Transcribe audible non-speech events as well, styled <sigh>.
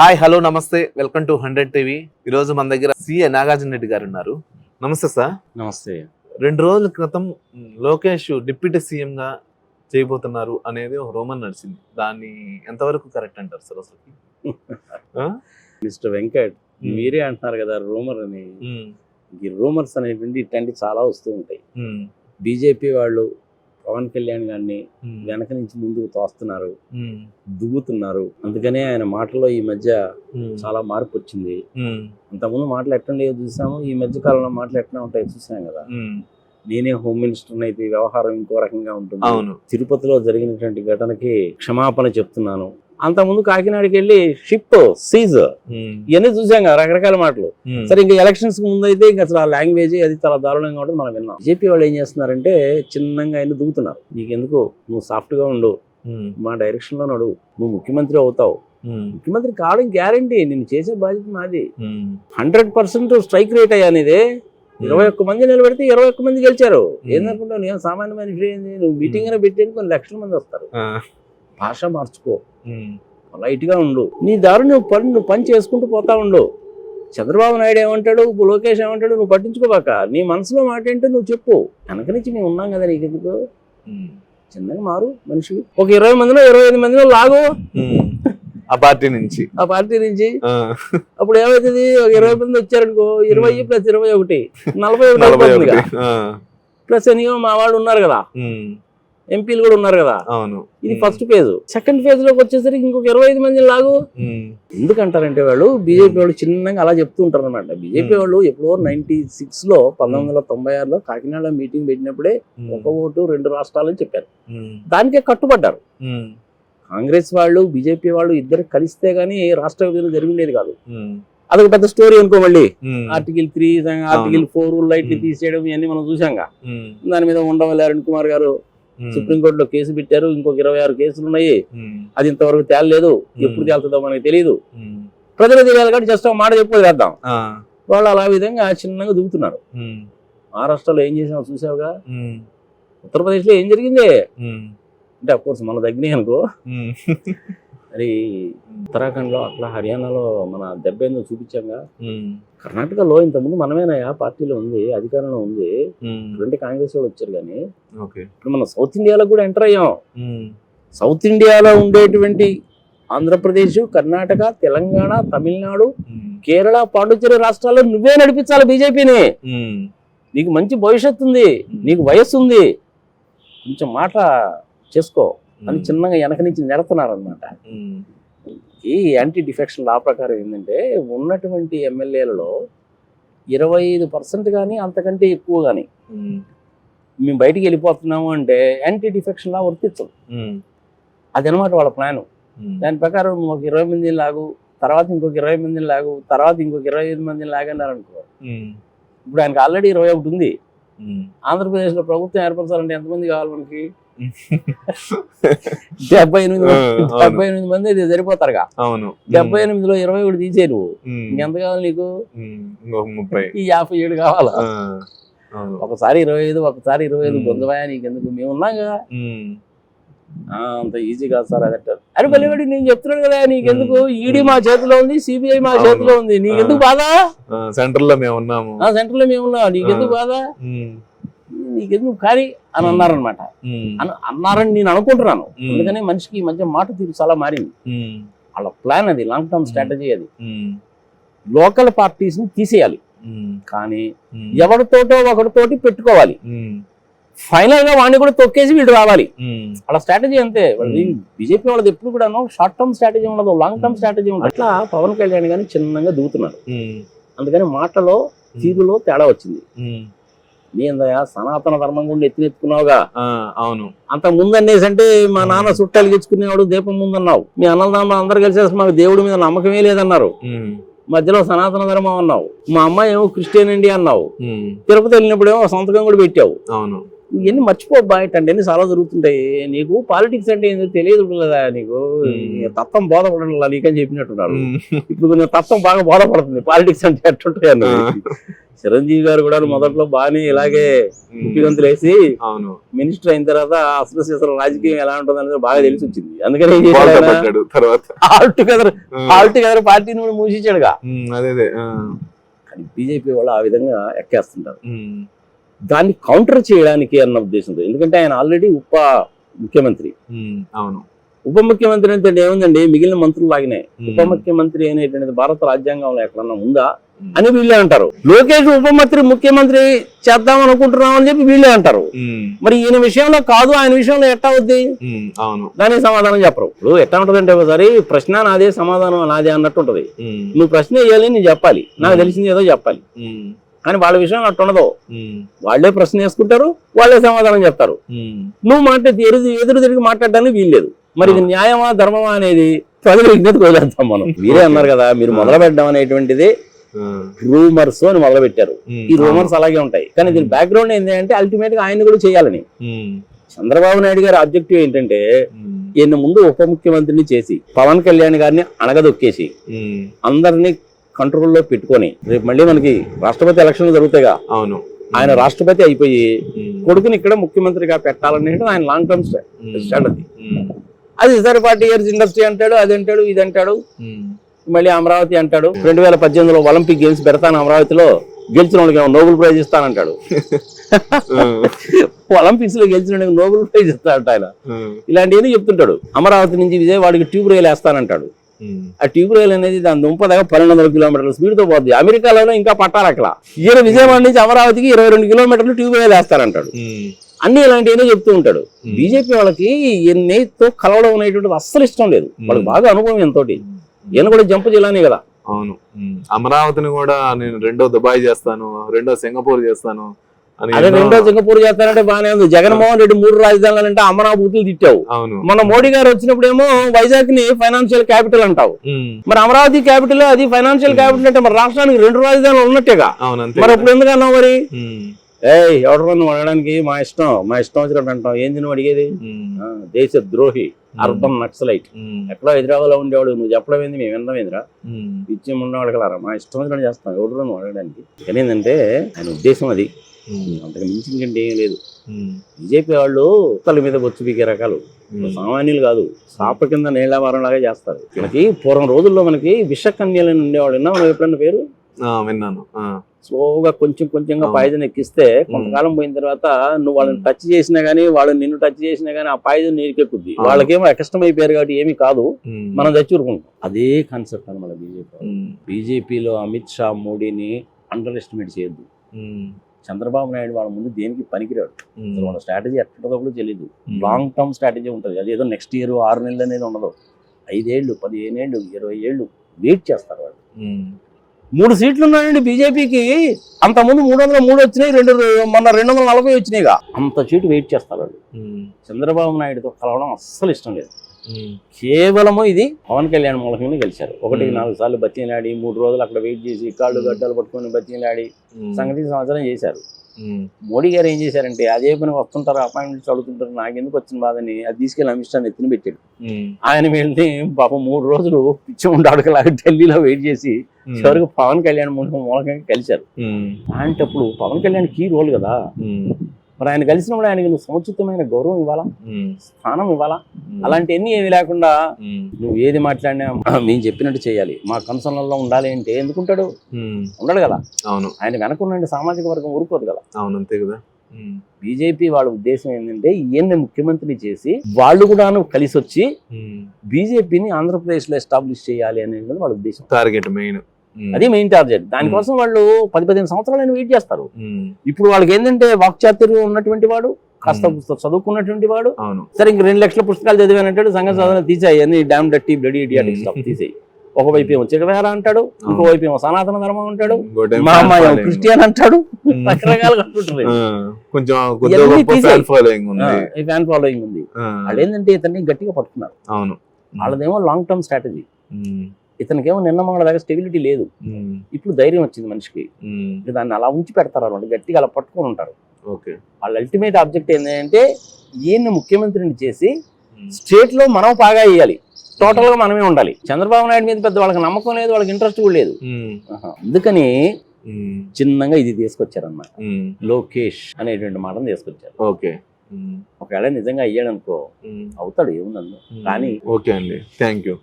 Hi hello నమస్తే. Welcome to hundred TV. ఈరోజు మన దగ్గర సిఏ నాగార్జున రెడ్డి గారు ఉన్నారు. నమస్తే సార్. నమస్తే. రెండు రోజుల క్రితం లోకేష్ డిప్యూటీ సీఎం గా చేయబోతున్నారు అనేది ఒక రోమన్ నడిచింది. దాన్ని ఎంతవరకు కరెక్ట్ అంటారు సార్ అసలు? మిస్టర్ వెంకట్ మీరే అంటున్నారు కదా రూమర్ అని. ఈ రూమర్స్ అనేటువంటి ఇట్లాంటి చాలా వస్తూ ఉంటాయి. బీజేపీ వాళ్ళు పవన్ కళ్యాణ్ గారిని వెనక నుంచి ముందుకు తోస్తున్నారు. దువ్వుతున్నారు. అందుకనే ఆయన మాటల్లో ఈ మధ్య చాలా మార్పు వచ్చింది. అంతకుముందు మాటలు ఎట్టుండేవో చూసాము ఈ మధ్య కాలంలో మాటలు ఎట్లా ఉంటాయో చూసాం కదా. నేనే హోమ్ మినిస్టర్ అయితే వ్యవహారం ఇంకో రకంగా ఉంటుంది. తిరుపతిలో జరిగినటువంటి ఘటనకి క్షమాపణ చెప్తున్నాను. అంతకుముందు కాకినాడకి వెళ్ళి షిప్ సీజ్ ఉమ్, ఇవన్నీ చూసాం కదా రకరకాల మాటలు. ఉమ్, సరే ఇంకా ఎలక్షన్స్ ముందు అయితే ఇంకా అసలు ఆ లాంగ్వేజ్ అది చాలా దారుణంగా ఉంటుంది మనం విన్నాం. బీజేపీ వాళ్ళు ఏం చేస్తున్నారంటే చిన్నంగా ఆయన దూకుతున్నారు. నీకెందుకు? నువ్వు సాఫ్ట్గా ఉండు. ఉమ్, మా డైరెక్షన్లో నడు. నువ్వు ముఖ్యమంత్రి అవుతావు. ముఖ్యమంత్రి కావడం గ్యారంటీ. నేను చేసే బాధ్యత నాది. హండ్రెడ్ పర్సెంట్ స్ట్రైక్ రేట్ అయ్యా అనేది ఇరవై ఒక్క మంది నిలబెడితే ఇరవై ఒక్క మంది గెలిచారు. ఏందనుకుంటావు నేను సామాన్య మనిషి నువ్వు మీటింగ్ అయినా పెట్టేది కొన్ని లక్షల మంది వస్తారు. భాష మార్చుకో. ఉమ్, లైట్గా ఉండు. నీ దారి నువ్వు పని నువ్వు పని చేసుకుంటూ పోతా ఉండు. చంద్రబాబు నాయుడు ఏమంటాడు? లోకేష్ ఏమంటాడు? నువ్వు పట్టించుకోబాక నీ మనసులో మాట ఏంటో నువ్వు చెప్పు. వెనక నుంచి మేము ఉన్నాం కదా నీకు ఎందుకు? చిన్నగా మారు మనిషి ఒక ఇరవై మందిలో ఇరవై ఐదు మందిలో లాగు. ఆ పార్టీ నుంచి. ఆ పార్టీ నుంచి. అప్పుడు ఏమవుతుంది ఒక ఇరవై మంది వచ్చారనుకో ఇరవై ప్లస్ ఇరవై ఒకటి. నలభై ఒకటి ప్లస్ ఎనియో మా వాళ్ళు ఉన్నారు కదా. ఎంపీలు కూడా ఉన్నారు కదా. అవును. ఇది ఫస్ట్ ఫేజ్. సెకండ్ ఫేజ్లోకి వచ్చేసరికి ఇంకొక ఇరవై ఐదు మంది లాగు. ఎందుకంటారంటే వాళ్ళు బీజేపీ వాళ్ళు చిన్నగా అలా చెప్తూ ఉంటారు అనమాట బీజేపీ. వాళ్ళు ఎప్పుడో నైన్టీ సిక్స్లో పంతొమ్మిది వందల తొంభై ఆరులో కాకినాడ మీటింగ్ పెట్టినప్పుడే ఒక ఓటు రెండు రాష్ట్రాలని చెప్పారు. దానికే కట్టుబడ్డారు. కాంగ్రెస్ వాళ్ళు బీజేపీ వాళ్ళు ఇద్దరు కలిస్తే గానీ రాష్ట్ర విభజన జరిగిండేది కాదు. అదొక పెద్ద స్టోరీ అనుకో మళ్ళీ. ఆర్టికల్ త్రీ ఆర్టికల్ ఫోర్ లైట్లు Hmm. తీసేయడం ఇవన్నీ మనం చూసాంగా దాని మీద ఉండవల్లి అరుణ్ కుమార్ గారు. సుప్రీంకోర్టులో కేసు పెట్టారు ఇంకొక ఇరవై ఆరు కేసులు ఉన్నాయి అది ఇంతవరకు తేలలేదు. ఎప్పుడు తేలుతుందో మనకి తెలియదు ప్రజలు తెలియాలి కాబట్టి జస్ట్ మాట చెప్పు వేద్దాం వాళ్ళు అలా విధంగా చిన్నగా దిగుతున్నారు మహారాష్ట్రలో ఏం చేసామో చూసావుగా? ఉత్తరప్రదేశ్లో ఏం జరిగింది? అంటే అఫ్ కోర్స్ మన దగ్గరే అనుకో. <laughs> మరి ఉత్తరాఖండ్లో అట్లా హర్యానాలో మన దెబ్బ ఏందో చూపించాంగా కర్ణాటకలో ఇంతకుముందు మనమేనాయా పార్టీలో ఉంది అధికారంలో ఉంది. రెండు కాంగ్రెస్ వాళ్ళు వచ్చారు కానీ ఇప్పుడు మనం సౌత్ ఇండియాలో కూడా ఎంటర్ అయ్యాం. సౌత్ ఇండియాలో ఉండేటువంటి ఆంధ్రప్రదేశ్ కర్ణాటక తెలంగాణ తమిళనాడు కేరళ పాండిచ్చేరి రాష్ట్రాల్లో నువ్వే నడిపించాలి బీజేపీని. నీకు మంచి భవిష్యత్తు ఉంది నీకు వయస్సు ఉంది. కొంచెం మాట చేసుకో. అని చిన్నగా వెనక నుంచి నెడుతున్నారు అనమాట ఉమ్, ఈ యాంటీ డిఫెక్షన్ లా ప్రకారం ఏంటంటే ఉన్నటువంటి ఎమ్మెల్యేలలో ఇరవై ఐదు పర్సెంట్ కానీ అంతకంటే ఎక్కువ కానీ మేము. బయటికి వెళ్ళిపోతున్నాము అంటే యాంటీ డిఫెక్షన్ లా వర్తించదు. అదనమాట వాళ్ళ ప్లాన్. దాని ప్రకారం ఒక ఇరవై మందిని లాగు తర్వాత ఇంకొక ఇరవై మందిని లాగు తర్వాత ఇంకొక ఇరవై ఐదు మందిని లాగన్నారు అనుకో. ఇప్పుడు ఆయనకి ఆల్రెడీ ఇరవై ఒకటి ఉంది. ఆంధ్రప్రదేశ్లో ప్రభుత్వం ఏర్పరచాలంటే ఎంతమంది కావాలి మనకి? డెబ్బై <laughs> ఎనిమిది. డెబ్బై ఎనిమిది మంది ఇది సరిపోతారుగా. అవును. డెబ్బై ఎనిమిదిలో ఇరవై ఒకటి తీసే నువ్వు ఉమ్, ఇంకెంత కావాలి నీకు? ముప్పై. ఈ యాభై ఏడు కావాలా? ఒకసారి ఇరవై ఐదు ఒకసారి ఇరవై ఐదు. పొందవా నీకెందుకు? మేము ఉన్నాం కదా అంత ఈజీ కాదు సార్ అది అంటారు అరే బలివాడి నేను చెప్తున్నాను కదా నీకెందుకు? ఈడీ మా చేతిలో ఉంది సిబిఐ మా. చేతిలో ఉంది. నీకెందుకు బాధ? సెంటర్లో మేము ఉన్నాము. సెంటర్లో మేము ఉన్నాం. నీకెందుకు బాధ? నీకెందుకు కానీ అని అన్నారనమాట. అన్నారని నేను అనుకుంటున్నాను. అందుకనే మనిషికి మధ్య మాట తీరు చాలా మారింది. వాళ్ళ ప్లాన్ అది లాంగ్ టర్మ్ స్ట్రాటజీ అది. లోకల్ పార్టీస్ని తీసేయాలి కానీ ఎవరితోటో ఒకరితోటి పెట్టుకోవాలి. ఫైనల్గా వాడిని కూడా తొక్కేసి వీళ్ళు రావాలి. వాళ్ళ స్ట్రాటజీ అంతే. బీజేపీ వాళ్ళది ఎప్పుడు కూడా షార్ట్ టర్మ్ స్ట్రాటజీ ఉండదు లాంగ్ టర్మ్ స్ట్రాటజీ ఉండదు. అట్లా పవన్ కళ్యాణ్ గాని చిన్నగా దిగుతున్నారు ఉమ్, అందుకని మాటలో తీరులో తేడా వచ్చింది. ఏందయ్యా సనాతన ధర్మం కూడా ఎత్తినెత్తుకున్నావుగా అవును. అంత అంటే మా నాన్న చుట్టాలు గెచ్చుకునేవాడు దీపం ముందన్నావు. మీ అన్నదానం అందరు కలిసేసి మాకు దేవుడి మీద నమ్మకమే లేదన్నారు. మధ్యలో సనాతన ధర్మం అన్నావు. మా అమ్మాయి ఏమో క్రిస్టియన్ అండి అన్నావు. తిరుపతి వెళ్ళినప్పుడు ఏమో సంతకం కూడా పెట్టావు. అవును. ఇవన్నీ మర్చిపోబ్బా ఇట్లాంటి అన్ని చాలా జరుగుతుంటాయి. నీకు పాలిటిక్స్ అంటే ఏందో తెలియదు కదా నీకు? తత్వం బోధపడాలి నీకని చెప్పినట్టున్నారు. ఇప్పుడు కొంచెం తత్వం బాగా బోధపడుతుంది. పాలిటిక్స్ అంటే ఎట్టుంటాయి అన్నది చిరంజీవి గారు కూడా మొదట్లో బాగానే ఇలాగే ముఖ్యమంత్రి వేసి అవును. మినిస్టర్ అయిన తర్వాత అసలు అసలు రాజకీయం ఎలా ఉంటుంది అనేది బాగా తెలిసి వచ్చింది. అందుకని ఏం బోల్తా చేశాడు పడ్డాడు తర్వాత. ఆల్ టుగెదర్ ఆ, ఆల్ టుగెదర్ పార్టీని కూడా మూసించాడుగా ఉమ్, అదే కానీ బీజేపీ వాళ్ళు ఆ విధంగా ఎక్కేస్తుంటారు. దాన్ని కౌంటర్ చేయడానికి అన్న ఉద్దేశంతో ఎందుకంటే ఆయన ఆల్రెడీ ఉప ముఖ్యమంత్రి. అవును. ఉప ముఖ్యమంత్రి అంటే ఏముందండి? మిగిలిన మంత్రులు లాగానే. ఉమ్, ఉప ముఖ్యమంత్రి అనేటువంటిది భారత రాజ్యాంగంలో ఎక్కడన్నా ఉందా? అని వీళ్ళే అంటారు. లోకేష్ ఉప మంత్రి ముఖ్యమంత్రి చేద్దాం అనుకుంటున్నాం అని చెప్పి వీళ్ళే అంటారు. మరి ఈయన విషయంలో కాదు ఆయన విషయంలో ఎట్టా అవుద్ది? దానికి సమాధానం చెప్పరు. ఇప్పుడు ఎట్లా ఉంటుందంటే ఒకసారి ప్రశ్న నాదే సమాధానం నాదే అన్నట్టు ఉంటది. నువ్వు ప్రశ్న వేయాలి నేను చెప్పాలి. నాకు తెలిసింది ఏదో చెప్పాలి. కానీ వాళ్ళ విషయం అట్టు ఉండదు. వాళ్ళే ప్రశ్న వేసుకుంటారు వాళ్ళే సమాధానం చెప్తారు. నువ్వు మాట ఎదురు ఎదురు తిరిగి మాట్లాడడానికి వీల్లేదు మరి ఇది న్యాయమా ధర్మమా అనేది ప్రజల విజ్ఞతకు వదిలేస్తాం మనం. మీరే అన్నారు కదా మీరు మొదలు పెట్టడం అనేటువంటిది రూమర్స్ అని మొదలు పెట్టారు ఈ రూమర్స్ అలాగే ఉంటాయి. కానీ దీని బ్యాక్గ్రౌండ్ ఏంటంటే అల్టిమేట్గా ఆయన కూడా చేయాలని. చంద్రబాబు నాయుడు గారి ఆబ్జెక్టివ్ ఏంటంటే ఈయన ముందు ఉప ముఖ్యమంత్రిని చేసి పవన్ కళ్యాణ్ గారిని అణగదొక్కేసి అందరినీ కంట్రోల్లో పెట్టుకొని రేపు మళ్ళీ మనకి రాష్ట్రపతి ఎలక్షన్లు జరుగుతాయిగా. అవును. ఆయన రాష్ట్రపతి అయిపోయి కొడుకుని ఇక్కడ ముఖ్యమంత్రిగా పెట్టాలనేది ఆయన లాంగ్ టర్మ్ స్ట్రాటజీ అది సరే ఫార్టీ ఇయర్స్ ఇండస్ట్రీ అంటాడు అది అంటాడు ఇది అంటాడు. మళ్ళీ అమరావతి అంటాడు. రెండు వేల పద్దెనిమిదిలో ఒలింపిక్ గేమ్స్ పెడతాను అమరావతిలో గెలిచిన వాళ్ళకి నోబెల్ ప్రైజ్ ఇస్తానంటాడు ఆ, <laughs> ఒలింపిక్స్లో గెలిచిన నోబెల్ ప్రైజ్ ఇస్తాడంట ఆయన. ఇలాంటివన్నీ చెప్తుంటాడు. అమరావతి నుంచి విజయవాడకి ట్యూబ్ రైలు వేస్తానంటాడు. ఆ ట్యూబ్ రైల్ అనేది దాని దుంప దగ్గర పన్నెండు వందల కిలోమీటర్ల స్పీడ్తో పోద్ది. అమెరికాలోనే ఇంకా పట్టారు అక్కడ. ఈయన విజయవాడ నుంచి అమరావతికి ఇరవై రెండు కిలోమీటర్లు ట్యూబ్ రైలు వేస్తారంటాడు అన్ని ఇలాంటివన్నీ చెప్తూ ఉంటాడు. బీజేపీ వాళ్ళకి ఎన్నితో కలవడం అనేటువంటిది అస్సలు ఇష్టం లేదు. వాళ్ళకి బాగా అనుభవం ఎంతోటి. ఈయన కూడా జంప్ జిల్లానే కదా. అవును. అమరావతిని కూడా నేను రెండో దుబాయ్ చేస్తాను రెండో సింగపూర్ చేస్తాను అదే రెండో సింగపూర్ చేస్తానంటే బాగానే ఉంది. జగన్మోహన్ రెడ్డి మూడు రాజధానులు అంటే అమరావతిలు తిట్టావు. అవును. మన మోడీ గారు వచ్చినప్పుడు ఏమో వైజాగ్ని ఫైనాన్షియల్ క్యాపిటల్ అంటావు. మరి అమరావతి క్యాపిటల్ అది ఫైనాన్షియల్ క్యాపిటల్ అంటే మరి రాష్ట్రానికి రెండు రాజధానులు ఉన్నట్టేగా. మరి అప్పుడు ఎందుకు అన్నావు మరి? ఏయ్ ఎవడరా నువ్వు అడగడానికి? మా ఇష్టం మా ఇష్టం వచ్చినట్టు అంటాం ఏంది నువ్వు అడిగేది? దేశ ద్రోహి అర్బన్ నక్సలైట్. ఎక్కడో హైదరాబాద్లో ఉండేవాడు నువ్వు చెప్పడం ఏంది? మేము వినడం ఏందిరా? ఇచ్చి ఉన్నవాడు కలరా మా ఇష్టం వచ్చినట్టు చేస్తాం. ఎవడరా నువ్వు అడగడానికి? కానీ ఏంటంటే ఆయన ఉద్దేశం అది. అంతకు మించి ఇంకంటే ఏం లేదు. బీజేపీ వాళ్ళు తల మీద బొచ్చు పీకే రకాలు. సామాన్యులు కాదు. సాప కింద నీళ్ళవారం లాగా చేస్తారు. మనకి పూర్వం రోజుల్లో మనకి విషకన్యలని ఉండేవాడు విన్నా మనం ఎప్పుడన్నా పేరు? విన్నాను. స్లోగా కొంచెం కొంచెంగా. పాయిజన్ ఎక్కిస్తే కొంతకాలం పోయిన తర్వాత నువ్వు వాళ్ళని. టచ్ చేసినా గానీ వాళ్ళు నిన్ను టచ్ చేసినా గానీ ఆ పాయిజన్ నీకెక్కుద్ది అవును. వాళ్ళకేమో అకష్టం అయిపోయారు కాబట్టి ఏమీ కాదు. మనం చచ్చూరుకుంటాం అదే కాన్సెప్ట్ అనమాట బీజేపీ బీజేపీలో అమిత్ షా మోడీని అండర్ ఎస్టిమేట్ చేయొద్దు చంద్రబాబు నాయుడు వాళ్ళ ముందు దేనికి పనికిరాడు? అసలు వాళ్ళ స్ట్రాటజీ ఎట్టదో కూడా తెలియదు లాంగ్ టర్మ్ స్ట్రాటజీ ఉంటుంది. అది ఏదో నెక్స్ట్ ఇయర్ ఆరు నెలలు అనేది ఉండదు. ఐదేళ్ళు పదిహేను ఏళ్ళు ఇరవై ఏళ్ళు వెయిట్ చేస్తారు వాళ్ళు. మూడు సీట్లు ఉన్నాయండి బీజేపీకి. అంత ముందు మూడు వందల మూడు వచ్చినాయి రెండు మొన్న రెండు వందల నలభై వచ్చినాయిగా. అంత సీటు వెయిట్ చేస్తారు చంద్రబాబు నాయుడుతో కలవడం అస్సలు ఇష్టం లేదు. కేవలము ఇది పవన్ కళ్యాణ్ మూలకంగా గెలిచారు. ఒకటి. నాలుగు సార్లు బతిలాడి మూడు రోజులు అక్కడ వెయిట్ చేసి కాళ్ళు గడ్డలు పట్టుకొని బతిలాడి సంగతి సంవత్సరం చేశారు. మోడీ గారు ఏం చేశారంటే అదే పని వస్తుంటారు అపాయింట్మెంట్స్ అడుగుతుంటారు నాకు ఎందుకు వచ్చిన బాధని అది తీసుకెళ్ళి అమిత్ షా ఎత్తున పెట్టాడు. ఆయన వెళ్ళి పాపం మూడు రోజులు పిచ్చి ఉండాడుకలాగా ఢిల్లీలో వెయిట్ చేసి చివరికి పవన్ కళ్యాణ్ మూలకం మూలకంగా కలిశారు. అలాంటప్పుడు పవన్ కళ్యాణ్ కీ రోల్ కదా. మరి ఆయన కలిసినప్పుడు ఆయనకి నువ్వు సముచితమైన గౌరవం ఇవ్వాలా? స్థానం ఇవ్వాలా? అలాంటివన్నీ ఏమి లేకుండా నువ్వు ఏది మాట్లాడినా మేము చెప్పినట్టు చేయాలి. మా కన్సర్న్లలో ఉండాలి అంటే ఎందుకుంటాడు? ఉండడు కదా. అవును. ఆయన వెనకున్న సామాజిక వర్గం ఊరుకోదు కదా. అవును అంతే కదా. బీజేపీ వాళ్ళ ఉద్దేశం ఏంటంటే ఈయన్ని ముఖ్యమంత్రిని చేసి వాళ్ళు కూడాను కలిసి వచ్చి బీజేపీని ఆంధ్రప్రదేశ్లో ఎస్టాబ్లిష్ చేయాలి అనేది వాళ్ళ ఉద్దేశం. టార్గెట్ మెయిన్ అది మెయిన్ టార్గెట్ దానికోసం వాళ్ళు పది పదిహేను సంవత్సరాలు వెయిట్ చేస్తారు. ఇప్పుడు వాళ్ళకి ఏంటంటే వాక్చాతుర్యం ఉన్నటువంటి వాడు కాస్త చదువుకున్నటువంటి వాడు. సరే ఇంక రెండు లక్షల పుస్తకాలు చదివానంటాడు సంఘ సాధన తీసేయి అన్ని డామ్ డట్టి బ్లడీ ఇడియాటిక్ స్టాఫ్ తీసేయి. ఒకవైపు ఏమో చిరవేర అంటాడు ఇంకోవైపు ఏమో సనాతన ధర్మం అంటాడు మా అమ్మాయి. క్రిస్టియన్ అంటాడు. రకరకాలుగా కొంచెం తీసేయ్. ఫ్యాన్ ఫాలోయింగ్ ఉంది. వాళ్ళు ఏంటంటే ఇతన్ని గట్టిగా పట్టుకున్నారు. అవును. వాళ్ళదేమో లాంగ్ టర్మ్ స్ట్రాటజీ ఇతనికేమో నిన్న మన దగ్గర స్టెబిలిటీ లేదు. ఇప్పుడు ధైర్యం వచ్చింది మనిషికి. దాన్ని అలా ఉంచి పెడతారు వాళ్ళు గట్టిగా అలా పట్టుకొని ఉంటారు. ఓకే. వాళ్ళ అల్టిమేట్ ఆబ్జెక్ట్ ఏంటంటే ఈయన్ని ముఖ్యమంత్రిని చేసి స్టేట్లో మనం బాగా వేయాలి. టోటల్గా మనమే ఉండాలి. చంద్రబాబు నాయుడు మీద పెద్ద వాళ్ళకి నమ్మకం లేదు వాళ్ళకి ఇంట్రెస్ట్ కూడా లేదు. అందుకని చిన్నగా ఇది తీసుకొచ్చారన్నమాట. ఉమ్, లోకేష్ అనేటువంటి మాటను తీసుకొచ్చారు. ఓకే. ఒకవేళ నిజంగా అయ్యాడు అనుకో ఉమ్, అవుతాడు ఏముందన్ను కానీ ఓకే అండి. Thank you.